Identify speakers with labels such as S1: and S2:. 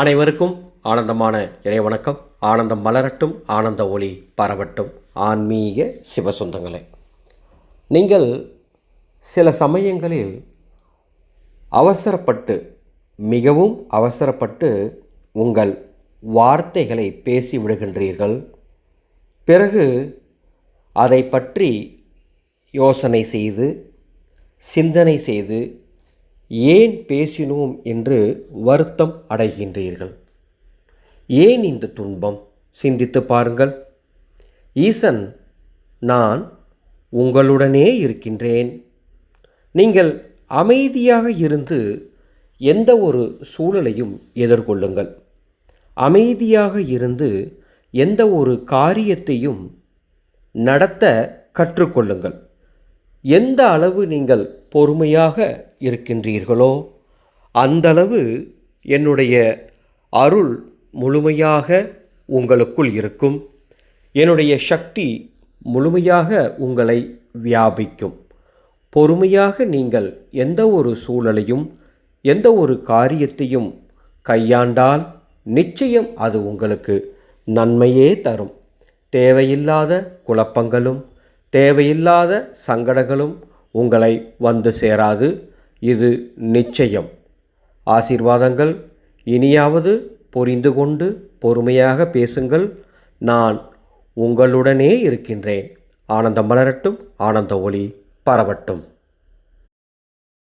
S1: அனைவருக்கும் ஆனந்தமான இறைவணக்கம் ஆனந்தம் மலரட்டும் ஆனந்த ஒளி பரவட்டும். ஆன்மீக சிவசொந்தங்களே நீங்கள் சில சமயங்களில் அவசரப்பட்டு மிகவும் அவசரப்பட்டு உங்கள் வார்த்தைகளை பேசி விடுகின்றீர்கள். பிறகு அதை பற்றி யோசனை செய்து சிந்தனை செய்து ஏன் பேசினோம் என்று வருத்தம் அடைகின்றீர்கள்? ஏன் இந்த துன்பம்? சிந்தித்து பாருங்கள். ஈசன் நான் உங்களுடனே இருக்கின்றேன். நீங்கள் அமைதியாக இருந்து எந்த ஒரு சூழலையும் எதிர்கொள்ளுங்கள். அமைதியாக இருந்து எந்த ஒரு காரியத்தையும் நடத்த கற்றுக்கொள்ளுங்கள். எந்த அளவு நீங்கள் பொறுமையாக இருக்கின்றீர்களோ அந்தளவு என்னுடைய அருள் முழுமையாக உங்களுக்குள் இருக்கும். என்னுடைய சக்தி முழுமையாக உங்களை வியாபிக்கும். பொறுமையாக நீங்கள் எந்த ஒரு சூழலையும் எந்த ஒரு காரியத்தையும் கையாண்டால் நிச்சயம் அது உங்களுக்கு நன்மையே தரும். தேவையில்லாத குழப்பங்களும் தேவையில்லாத சங்கடங்களும் உங்களை வந்து சேராது. இது நிச்சயம். ஆசீர்வாதங்கள் இனியாவது புரிந்து கொண்டு பொறுமையாக பேசுங்கள். நான் உங்களுடனே இருக்கின்றேன். ஆனந்தம் மலரட்டும். ஆனந்த ஒளி பரவட்டும்.